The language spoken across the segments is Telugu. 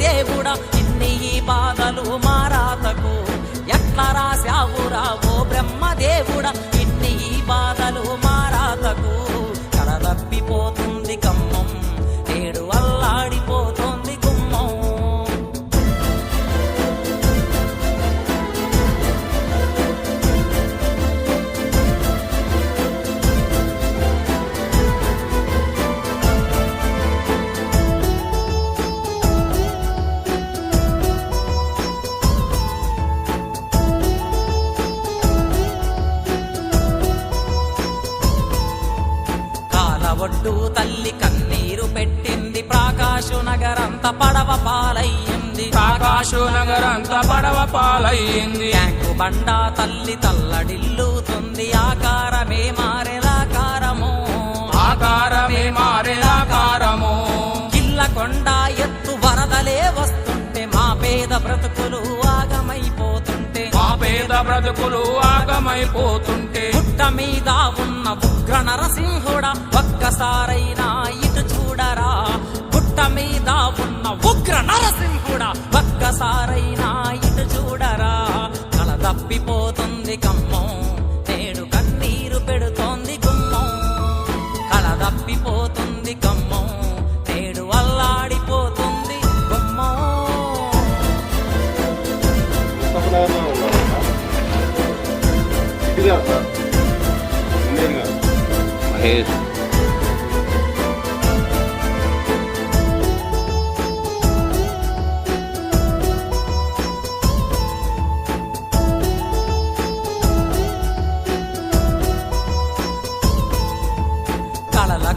దేవుడా ఇన్ని ఈ బాధలు మారాతకు ఎట్లా రాశావురా ఓ బ్రహ్మదేవుడా ఇన్ని ఈ బాధలు నగరంత పడవ పాలయ్యింది. ట్యాంకు బండ తల్లి తల్లడిల్లుతుంది. ఆకారమే మారెలాకారము ఆకారమే మారేలాకారము కిల్ల కొండ ఎత్తు వరదలే వస్తుంటే మా పేద బ్రతుకులు ఆగమైపోతుంటే. మా పేద బ్రతుకులు ఆగమైపోతుంటే. పుట్ట మీద ఉన్న ఉగ్ర నరసింహుడా ఒక్కసారైనా ఇటు చూడరా. మీద ఉన్న ఉగ్ర నరసింహుడా ఒక్కసారైనా ఇటు చూడరా? కల తప్పిపోతుంది కమ్మం నేడు కన్నీరు పెడుతోంది గుమ్మం. కల తప్పిపోతుంది కమ్మం నేడు అల్లాడిపోతుంది గుమ్మం. మహేష్.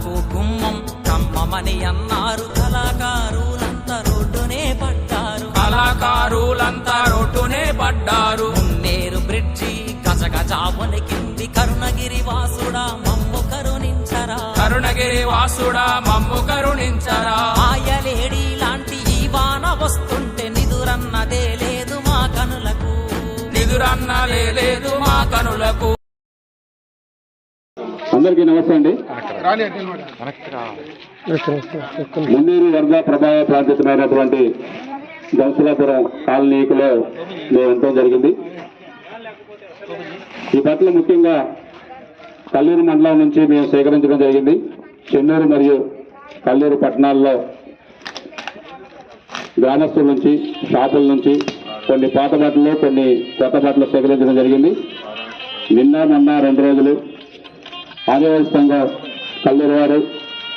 కళలకు గుమ్మం కమ్మమని అన్నారు. కళాకారులంతా రోడ్డునే పడ్డారు. కళాకారులంతా రోడ్డునే పడ్డారు. మున్నేరు బ్రిడ్జి గజ గజావుని కింది కరుణగిరి వాసుడా మమ్ము కరుణించరా. కరుణగిరి వాసుడా మమ్ము కరుణించరా. మాయలేడి లాంటి ఈ వాన వస్తుంటే నిదురన్నదే లేదు మా కనులకు. నిదురన్నలే లేదు మా కనులకు. అందరికీ నమస్తే అండి. మున్నీరు వరద ప్రభావ ప్రాంతమైనటువంటి దంసులాపురం కాలనీకులో మేము ఎంతో జరిగింది. ఈ పట్ల ముఖ్యంగా కల్లూరు మండలం నుంచి మేము సేకరించడం జరిగింది. చెన్నూరు మరియు కల్లూరు పట్టణాల్లో గ్రామస్తుల నుంచి షాపుల నుంచి కొన్ని పాత బట్టలు కొన్ని కొత్త బట్టలు సేకరించడం జరిగింది. నిన్న మొన్న రెండు రోజులు ఆదివాసీ సంఘం కల్లూరు వారు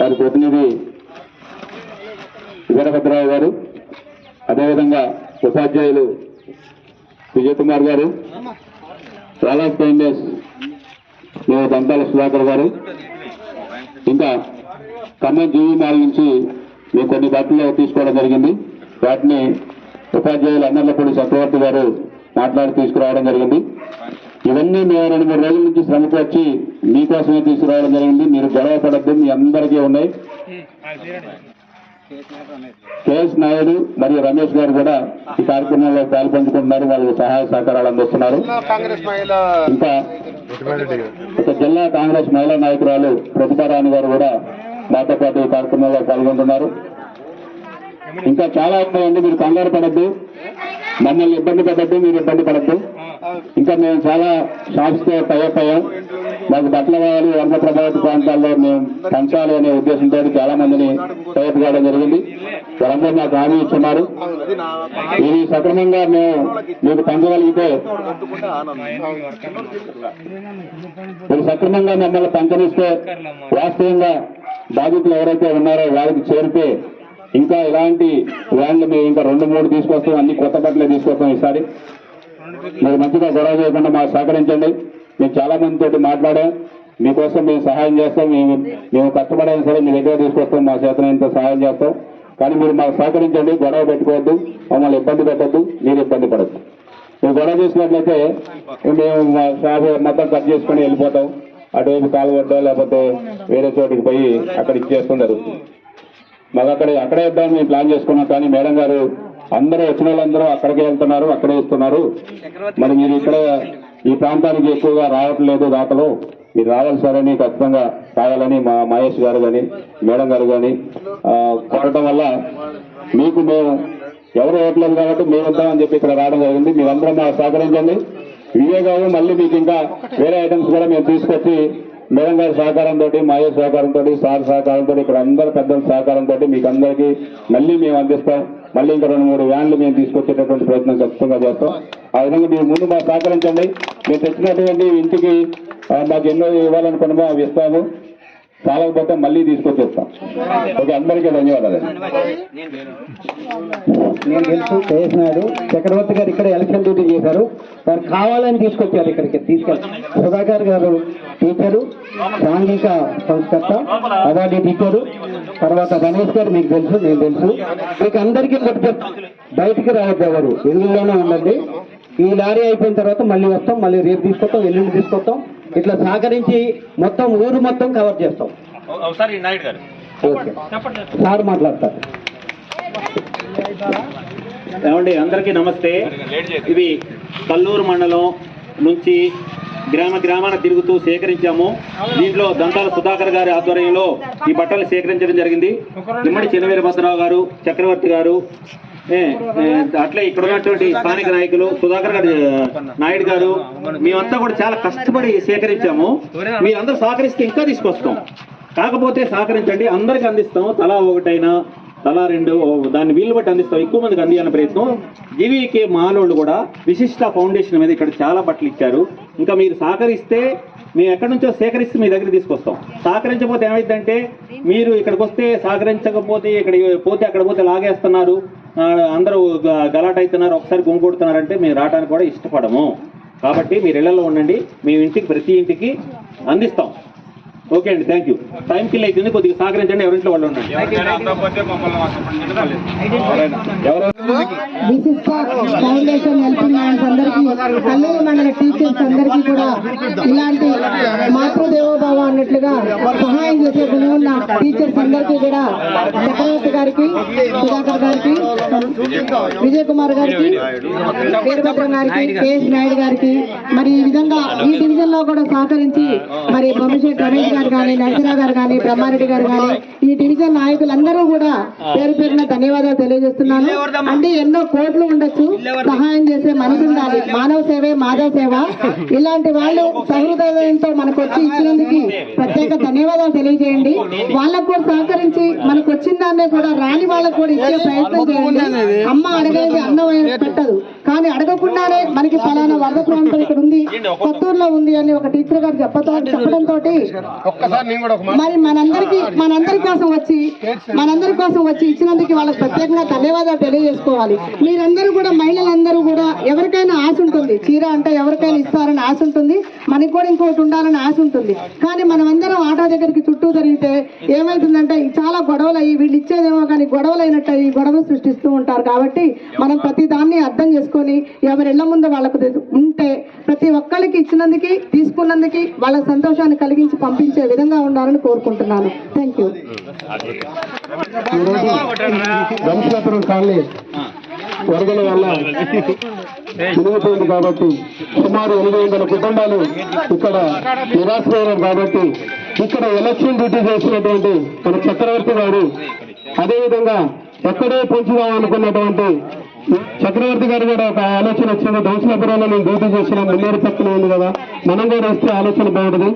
వారి ప్రతినిధి వీరభద్రరావు గారు అదేవిధంగా ఉపాధ్యాయులు విజయ్ కుమార్ గారు రాలాస్ ఫైండేస్ నేను దంతాల సుధాకర్ గారు. ఇంకా ఖమ్మం జీవీ మాల్ నుంచి మేము కొన్ని బట్టలు తీసుకోవడం జరిగింది. వాటిని ఉపాధ్యాయులు అన్నర్లపూడి చక్రవర్తి గారు మాట్లాడి తీసుకురావడం జరిగింది. ఇవన్నీ మేము రెండు మూడు రోజుల నుంచి శ్రమకు వచ్చి మీకోసమే తీసుకురావడం జరిగింది. మీరు గొడవ పడద్దు మీ అందరికీ ఉన్నాయి. కేఎస్ నాయుడు మరియు రమేష్ గారు కూడా ఈ కార్యక్రమంలో పాల్పంచుకుంటున్నారు. వాళ్ళు సహాయ సహకారాలు అందిస్తున్నారు. ఇంకా ఒక జిల్లా కాంగ్రెస్ మహిళా నాయకురాలు ప్రతిభారాణి గారు కూడా మాతో పాటు ఈ కార్యక్రమంలో పాల్గొంటున్నారు. ఇంకా చాలా ఉన్నాయండి. మీరు కంగారు పడద్దు. మమ్మల్ని ఇబ్బంది పెట్టద్దు. మీరు ఇబ్బంది పడద్దు. ఇంకా మేము చాలా షాప్స్తో టైప్ మాకు బట్టలు కావాలి వంట ప్రభావిత ప్రాంతాల్లో మేము పంచాలి అనే ఉద్దేశంతో చాలా మందిని టైప్ కావడం జరిగింది. వారందరూ మాకు హామీ ఇస్తున్నారు ఇది సక్రమంగా మేము మీకు పంచగలిగితే మీరు సక్రమంగా మమ్మల్ని పంచనిస్తే వాస్తవంగా బాధితులు ఎవరైతే ఉన్నారో వారికి చేరితే ఇంకా ఇలాంటి వ్యాన్లు మేము ఇంకా రెండు మూడు తీసుకొస్తాం అన్ని కొత్త బట్టలే తీసుకొస్తాం ఈసారి. మీరు మంచిగా గొడవ చేయకుండా మాకు సహకరించండి. మేము చాలా మంది తోటి మాట్లాడాం. మీకోసం మేము సహాయం చేస్తాం. మేము మేము కష్టపడైనా సరే మీ దగ్గర తీసుకొస్తాం. మా చేతనంత సహాయం చేస్తాం. కానీ మీరు మాకు సహకరించండి. గొడవ పెట్టుకోవద్దు. మమ్మల్ని ఇబ్బంది పెట్టద్దు. మీరు ఇబ్బంది పడద్దు. మీరు గొడవ చేసినట్లయితే మేము మా షాప్ మొత్తం కట్ చేసుకొని వెళ్ళిపోతాం. అటువైపు కాలువడ్డో లేకపోతే వేరే చోటికి పోయి అక్కడ ఇచ్చేస్తాం జరుగుతుంది. మాకు అక్కడ అక్కడే ఇద్దాం మేము ప్లాన్ చేసుకున్నాం. కానీ మేడం గారు అందరూ వచ్చిన వాళ్ళందరూ అక్కడికే వెళ్తున్నారు అక్కడే ఇస్తున్నారు. మరి మీరు ఇక్కడ ఈ ప్రాంతానికి ఎక్కువగా రావట్లేదు దాతలు. మీరు రావాలి సార్ అని ఖచ్చితంగా కావాలని మా మహేష్ గారు కానీ మేడం గారు కానీ కొట్టడం వల్ల మీకు మేము ఎవరు ఇవ్వట్లేదు కాబట్టి మేము అని చెప్పి ఇక్కడ రావడం జరిగింది. మీరందరూ మాకు సహకరించండి. ఇవే కావు మళ్ళీ మీకు ఇంకా వేరే ఐటమ్స్ కూడా మేము తీసుకొచ్చి మేడం గారి సహకారంతో మహేష్ సహకారంతో సార్ సహకారంతో ఇక్కడ అందరు పెద్దల సహకారంతో మీకు అందరికీ మళ్ళీ మేము అందిస్తాం. మళ్ళీ ఇంకా రెండు మూడు వ్యాన్లు మేము తీసుకొచ్చేటటువంటి ప్రయత్నం ఖచ్చితంగా చేస్తాం. ఆ విధంగా మీరు ముందు మాకు సహకరించండి. మీరు తెచ్చినటువంటి ఇంటికి మాకు ఎన్నో ఇవ్వాలనుకున్నామో అవి ఇస్తాము. చాలకపోతే మళ్ళీ తీసుకొచ్చేస్తాం. ఓకే అందరికీ ధన్యవాదాలు. నేను తెలుసు చేసినాడు చక్రవర్తి గారు ఇక్కడ ఎలక్షన్ డ్యూటీ చేశారు. వారు కావాలని తీసుకొచ్చారు ఇక్కడికి తీసుకెళ్ళి. సుధాకర్ గారు టీచరు సాంఘిక సంస్కర్త అవార్డు టీచరు తర్వాత గణేష్ గారు మీకు తెలుసు నేను తెలుసు. మీకు అందరికీ ఒకటి బయటికి రావద్దు ఎవరు. ఎదురులోనే ఉండండి. ఈ లారీ అయిపోయిన తర్వాత మళ్ళీ వస్తాం మళ్ళీ రేపు తీసుకొస్తాం ఎల్లుండి తీసుకొస్తాం. ఇట్లా సహకరించి మొత్తం ఊరు మొత్తం కవర్ చేస్తాం. సార్ మాట్లాడతారు. ఏమండి అందరికీ నమస్తే. ఇవి కల్లూరు మండలం నుంచి గ్రామ గ్రామాన తిరుగుతూ సేకరించాము. దీంట్లో దంతాల సుధాకర్ గారి ఆధ్వర్యంలో ఈ బట్టలు సేకరించడం జరిగింది. ఇమ్మడి చిన్నవీరభద్రరావు గారు చక్రవర్తి గారు అట్లే ఇక్కడ ఉన్నటువంటి స్థానిక నాయకులు సుధాకర్ గారు నాయుడు గారు మేమంతా కూడా చాలా కష్టపడి సేకరించాము. మీరందరూ సహకరిస్తే ఇంకా తీసుకొస్తాం. కాకపోతే సహకరించండి అందరికి అందిస్తాం. తలా ఒకటైనా తలా రెండు దాన్ని వీలు బట్టి అందిస్తాం. ఎక్కువ మందికి అందియాలని ప్రయత్నం. జీవీకే మాలోళ్ళు కూడా విశిష్ట ఫౌండేషన్ మీద ఇక్కడ చాలా బట్టలు ఇచ్చారు. ఇంకా మీరు సహకరిస్తే మేము ఎక్కడి నుంచో సేకరిస్తే మీ దగ్గర తీసుకొస్తాం. సహకరించకపోతే ఏమైందంటే మీరు ఇక్కడికి వస్తే సహకరించకపోతే ఇక్కడ పోతే అక్కడ పోతే లాగేస్తున్నారు. అందరూ గలాట అవుతున్నారు ఒకసారి గుంకొడుతున్నారంటే మేము రావడానికి కూడా ఇష్టపడము. కాబట్టి మీరు ఇళ్ళలో ఉండండి మేము ఇంటికి ప్రతి ఇంటికి అందిస్తాం. ఓకే అండి థ్యాంక్ యూ టైం కిల్ అవుతుంది కొద్దిగా సహకరించండి ఎవరింట్లో వాళ్ళు ఉండండి. ఎవరు విశిష్ట ఫౌండేషన్ హెల్పింగ్ హ్యాండ్స్ అందరికీ కల్లూరు మండల టీచర్స్ అందరికీ కూడా ఇలాంటి మాతృదేవోభావ అన్నట్లుగా సహాయం చేసే గుణం ఉన్న టీచర్స్ అందరికీ కూడా చక్రవర్తి గారికి సుధాకర్ గారికి విజయ్ కుమార్ గారికి వీరభద్రం గారికి కేఎస్ నాయుడు గారికి మరి ఈ విధంగా ఈ డివిజన్లో కూడా సహకరించి మరి భవిష్యత్ రమేష్ గారు కానీ నరసింహ గారు కానీ బ్రహ్మారెడ్డి గారు కానీ ఈ డివిజన్ నాయకులందరూ కూడా పేరు పేరున ధన్యవాదాలు తెలియజేస్తున్నాను. అంటే ఎన్నో కోట్లు ఉండొచ్చు సహాయం చేసే మనసు ఉండాలి. మానవ సేవే మాధవ సేవ. ఇలాంటి వాళ్ళు సహృదయంతో మనకు వచ్చి ఇచ్చినందుకు ప్రత్యేక ధన్యవాదాలు తెలియజేయండి. వాళ్ళకు కూడా సహకరించి మనకు వచ్చిన దాన్నే కూడా రాని వాళ్ళకు కూడా ఇచ్చే ప్రయత్నం చేయండి. అమ్మ అడగేది అన్నం పెట్టదు. కానీ అడగకుండానే మనకి ఫలానా వరద ప్రాంతం ఇక్కడ ఉంది. కొత్తూరులో ఉంది అని ఒక టీచర్ గారు చెప్పతో చెప్పడంతో ఒక్కసారి నేను కూడా ఒక మాట మరి మనందరికి మనందరి కోసం వచ్చి మనందరి కోసం వచ్చి ఇచ్చినందుకు వాళ్ళకి ప్రత్యేకంగా ధన్యవాదాలు చేసుకోవాలి. మీరందరూ కూడా మహిళలందరూ కూడా ఎవరికైనా ఆశ ఉంటుంది. చీర అంటే ఎవరికైనా ఇస్తారని ఆశ ఉంటుంది. మనకి కూడా ఇంకోటి ఉండాలని ఆశ ఉంటుంది. కానీ మనం అందరం ఆటో దగ్గరికి చుట్టూ జరిగితే ఏమవుతుందంటే చాలా గొడవలు అయ్యి వీళ్ళు ఇచ్చేదేమో కానీ గొడవలు అయినట్టు అయ్యి గొడవలు సృష్టిస్తూ ఉంటారు కాబట్టి మనం ప్రతి దాన్ని అర్థం చేసుకొని ఎవరి ఇళ్ళ ముందు వాళ్ళకు ఉంటే ప్రతి ఒక్కరికి ఇచ్చినందుకు తీసుకున్నందుకు వాళ్ళ సంతోషాన్ని కలిగించి పంపించే విధంగా ఉండాలని కోరుకుంటున్నాను. Thank you. కాలనీ వరదల వల్ల మునిగిపోయింది కాబట్టి సుమారు ఎనిమిది వందల కుటుంబాలు ఇక్కడ నిరాశ్రయం కాబట్టి ఇక్కడ ఎలక్షన్ డ్యూటీ చేసినటువంటి మన చక్రవర్తి గారు అదేవిధంగా ఎక్కడే పెంచుదామనుకున్నటువంటి చక్రవర్తి గారు కూడా ఒక ఆలోచన వచ్చింది. దోషణపురంలో నేను డ్యూటీ చేసిన మున్నేరు పక్కన ఉంది కదా మనం కూడా వస్తే ఆలోచన బాగుంటుంది.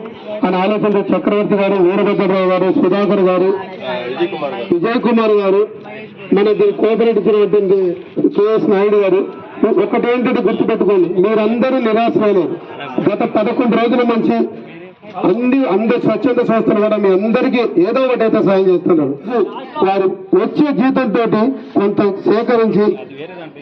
అని ఆలోచనతో చక్రవర్తి గారు వీరభద్రరావు గారు సుధాకర్ గారు విజయ్ కుమార్ గారు మన దీన్ని కోఆపరేట్ కేఎస్ నాయుడు గారు ఒకటేంటంటే గుర్తుపెట్టుకోండి మీరందరూ నిరాశ గత పదకొండు రోజుల నుంచి అన్ని అందరు స్వచ్ఛంద సంస్థలు కూడా మీ అందరికీ ఏదో ఒకటి అయితే సాయం చేస్తున్నారు. వారు వచ్చే జీతంతో కొంత సేకరించి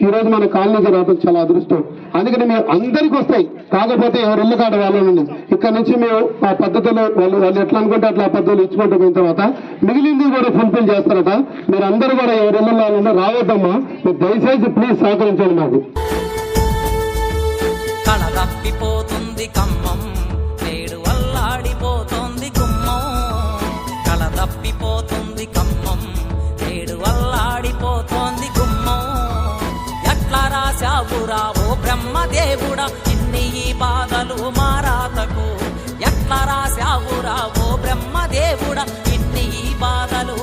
ఈరోజు మన కాలనీకి రావడం చాలా అదృష్టం. అందుకని మేము అందరికి వస్తాయి. కాకపోతే ఎవరు ఇల్లు కాడ వాళ్ళని ఇక్కడ నుంచి మేము ఆ పద్ధతిలో వాళ్ళు వాళ్ళు ఎట్లా అనుకుంటే అట్లా ఆ పద్ధతులు ఇచ్చుకుంటూ పోయిన తర్వాత. మిగిలింది కూడా ఫుల్ఫిల్ చేస్తారట. మీరు అందరూ కూడా ఎవరు ఇల్లు వాళ్ళని రావద్దమ్మా. మీరు దయచేసి ప్లీజ్ సహకరించండి మాకు. కళ తప్పిపోతుంది కమ్మం. నీ ఈ బాధలు మారాతకు. ఎట్లా రాశావురా ఓ బ్రహ్మదేవుడా ఇన్ని ఈ బాధలు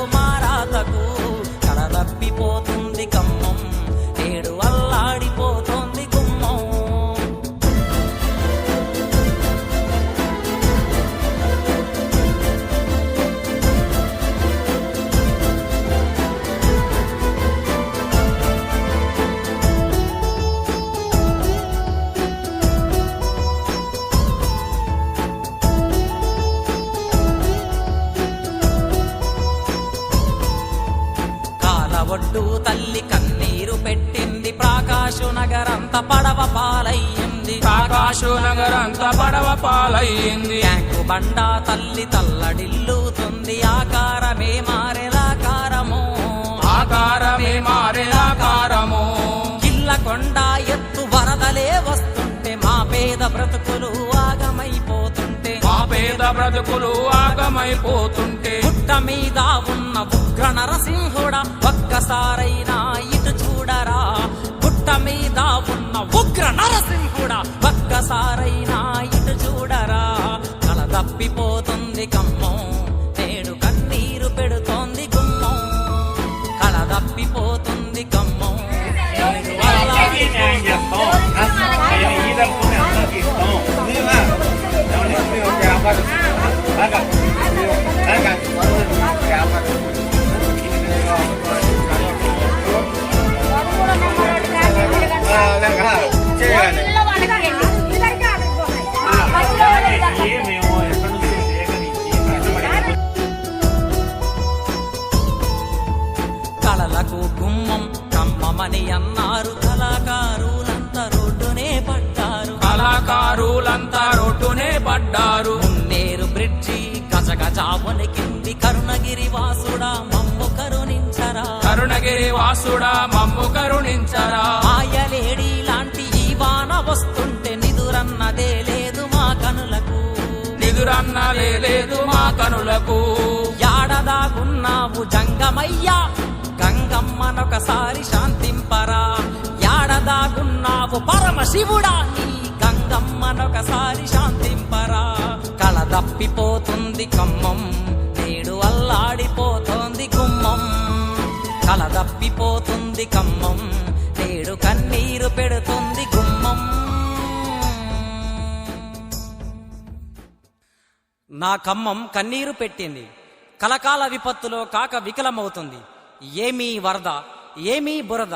ఆకాశు నగరంత పడవ పాలయ్యింది. ట్యాంకు బండ తల్లి తల్లడిల్లుతుంది. ఆకారమే మారెలాకారము ఆకారమే మారే ఆకారము ఇళ్ళ కొండ ఎత్తు వరదలే వస్తుంటే మా పేద బ్రతుకులు ఆగమైపోతుంటే. మా పేద బ్రతుకులు ఆగమైపోతుంటే. పుట్ట మీద ఉన్న ఉగ్ర నరసింహుడా ఒక్కసారైనా ఇటు చూడరా. పుట్ట మీద ఉన్న ఉగ్ర నరసింహుడా ఒక్కసారైనా ఇటు చూడరా. కల తప్పిపోతుంది కమ్మం పడ్డారు. మున్నేరు బ్రిడ్జి గజ గజావనికింది కరుణగిరి వాసుడా మమ్ము కరుణించరా. కరుణగిరి వాసుడా మమ్ము కరుణించరా. ఆయలేడి లాంటి ఈ వాన వస్తుంటే నిదురన్నదే లేదు మా కనులకు. నిదురన్నలే లేదు మా కనులకు. యాడదాగున్నావు జంగమయ్యా గంగమ్మనొకసారి శాంతింపరా. యాడదాగున్నావు పరమశివుడా నీ గంగమ్మనొకసారి శాంతింపరా. కళ దప్పిపోతుంది కమ్మం నేడు అల్లాడిపోతోంది కుమ్మం కళ దప్పిపోతుంది కమ్మం నేడు కన్నీరు పెడుతుంది గుమ్మం. నా కమ్మం కన్నీరు పెట్టింది. కలకాల విపత్తులో కాక వికలమవుతుంది. ఏమీ వరద ఏమీ బురద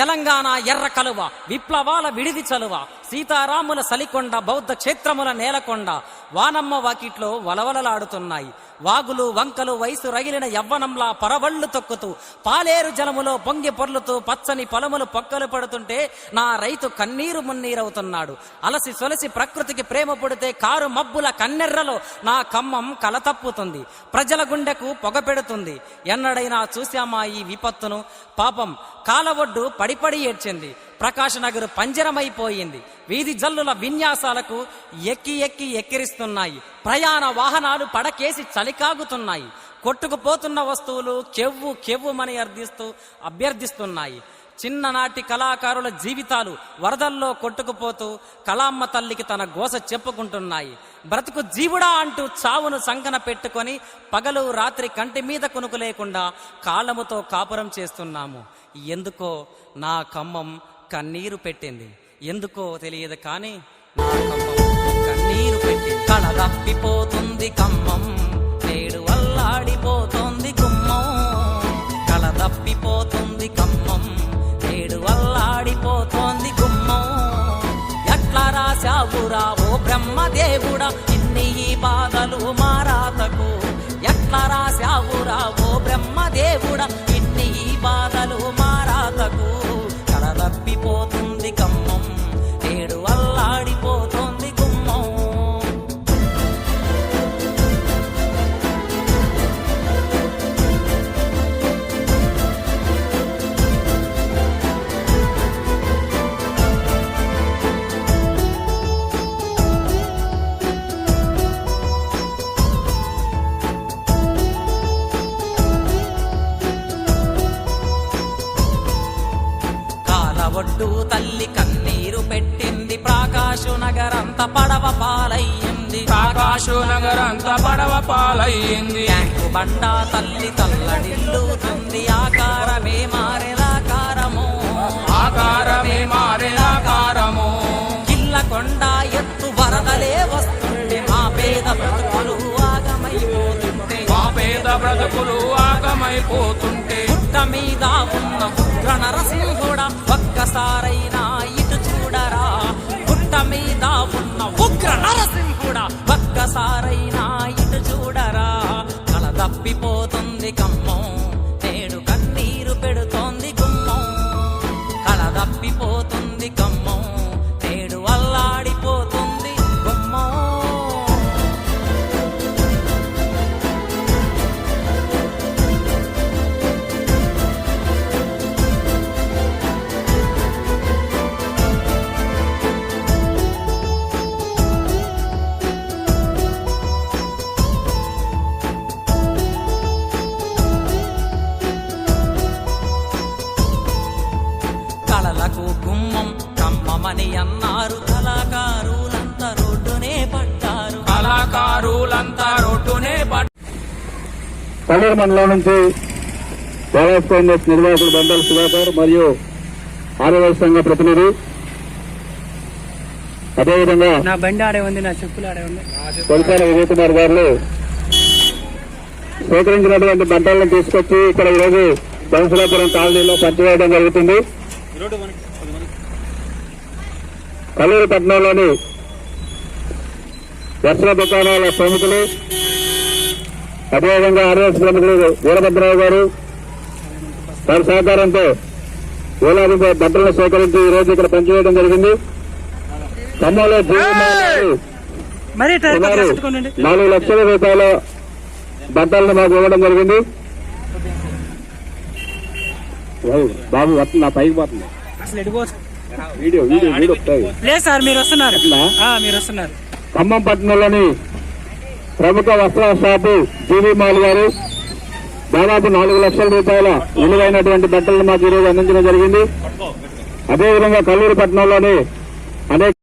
తెలంగాణ ఎర్ర కలువ విప్లవాల విడిది చలువ సీతారాముల సలికొండ బౌద్ధ క్షేత్రముల నేలకొండ వానమ్మ వాకిట్లో వలవలలాడుతున్నాయి. వాగులు వంకలు వయసు రగిలిన యవ్వనంలా పరవళ్ళు తొక్కుతూ పాలేరు జలములో పొంగి పొర్లుతూ పచ్చని పొలములు పొక్కలు పడుతుంటే నా రైతు కన్నీరు మున్నీరవుతున్నాడు. అలసి సొలసి ప్రకృతికి ప్రేమ పుడితే కారు మబ్బుల కన్నెర్రలో నా కమ్మం కలతప్పుతుంది ప్రజల గుండెకు పొగ పెడుతుంది. ఎన్నడైనా చూశామా ఈ విపత్తును? పాపం కాలవొడ్డు పడిపడి ఏడ్చింది. ప్రకాష్ నగర్ పంజరమైపోయింది. వీధి జల్లుల విన్యాసాలకు ఎక్కి ఎక్కి ఎక్కిరిస్తున్నాయి. ప్రయాణ వాహనాలు పడకేసి చలికాగుతున్నాయి. కొట్టుకుపోతున్న వస్తువులు కెవ్వు కెవ్వుమని అర్థిస్తూ అభ్యర్థిస్తున్నాయి. చిన్ననాటి కళాకారుల జీవితాలు వరదల్లో కొట్టుకుపోతూ కళామ్మ తల్లికి తన గోస చెప్పుకుంటున్నాయి. బ్రతుకు జీవుడా అంటూ చావును సంకన పెట్టుకొని పగలు రాత్రి కంటి మీద కొనుకు లేకుండా కాలముతో కాపురం చేస్తున్నాము. ఎందుకో నా ఖమ్మం కన్నీరు పెట్టింది. ఎందుకో తెలియదు కానీ నా కన్నీరు పెట్టి కళ తప్పిపోతుంది కమ్మం నేడు అల్లాడిపోతోంది గుమ్మం. కళ తప్పిపోతుంది కమ్మం నేడు అల్లాడిపోతోంది గుమ్మం. ఎట్లా రాశావురా ఓ బ్రహ్మదేవుడా? ఇన్ని ఈ బాధలు మారాతకు. ఎట్లా రాశావురా ఓ బ్రహ్మదేవుడా? ఇన్ని ఈ బాధలు మారాతకు. తప్పిపోతుంది కమ్మం కాలవొడ్డు తల్లి కన్నీరు పెట్టింది ప్రాకాశు నగరంత పడవ పాలయ్యింది. ఆకాశు నగరంత పడవ పాలయ్యింది. ట్యాంకు బండ తల్లి తల్లడిల్లుతుంది ఆకారమే మారెలాకారము ఆకారమే మారే ఆకారము ఇళ్ళ కొండ ఎత్తు వరదలే వస్తుంటే మా పేద పేద బ్రతుకులు ఆగమైపోతుంటే పుట్ట మీద ఉన్న ఉగ్ర నరసింహుడా ఒక్కసారైనా ఇటు చూడరా? పుట్ట మీద ఉన్న ఉగ్ర కూడా ఒక్కసారైనా ఇటు చూడరా? కల తప్పిపోతుంది కమ్మం. కల్లూరు మండలం నుంచి దేవాస్ కాంగ్రెస్ నిర్వాహకుడు బండాల సుధాకర్ మరియు ఆదివాసీ సంఘ ప్రతినిధి. అదేవిధంగా నా బండి ఆడే ఉంది నా చెప్పులు ఆడే ఉంది. కొలిపాల విజయ్ కుమార్ గారు సేకరించినటువంటి బంటాలను తీసుకొచ్చి ఇక్కడ ఈరోజు బంసులాపురం కాలనీలో పంచివేయడం జరుగుతుంది. కల్లూరు పట్టణంలోని దర్శన దుకాణాల ప్రముఖులు అదేవిధంగా ఆర్ఎస్ ప్రముఖులు వీరభద్రరావు గారు వారి సహకారంతో వేలాది బట్టలను సేకరించి ఈ రోజు ఇక్కడ పంచివేయడం జరిగింది. ఖమ్మంలో సుమారు నాలుగు లక్షల రూపాయల బట్టలను మాకు ఇవ్వడం జరిగింది. బాబు వస్తుంది నా పైకి పోతుంది. Video video video. లేదు సార్ మీరు వస్తున్నారు. ఖమ్మం పట్టణంలోని ప్రముఖ వస్త్ర షాపు జీవీ మాల్ గారు. దాదాపు నాలుగు లక్షల రూపాయల విలువైనటువంటి బట్టలను మాకు ఈరోజు అందించడం జరిగింది. అదేవిధంగా కల్లూరు పట్టణంలోని అనేక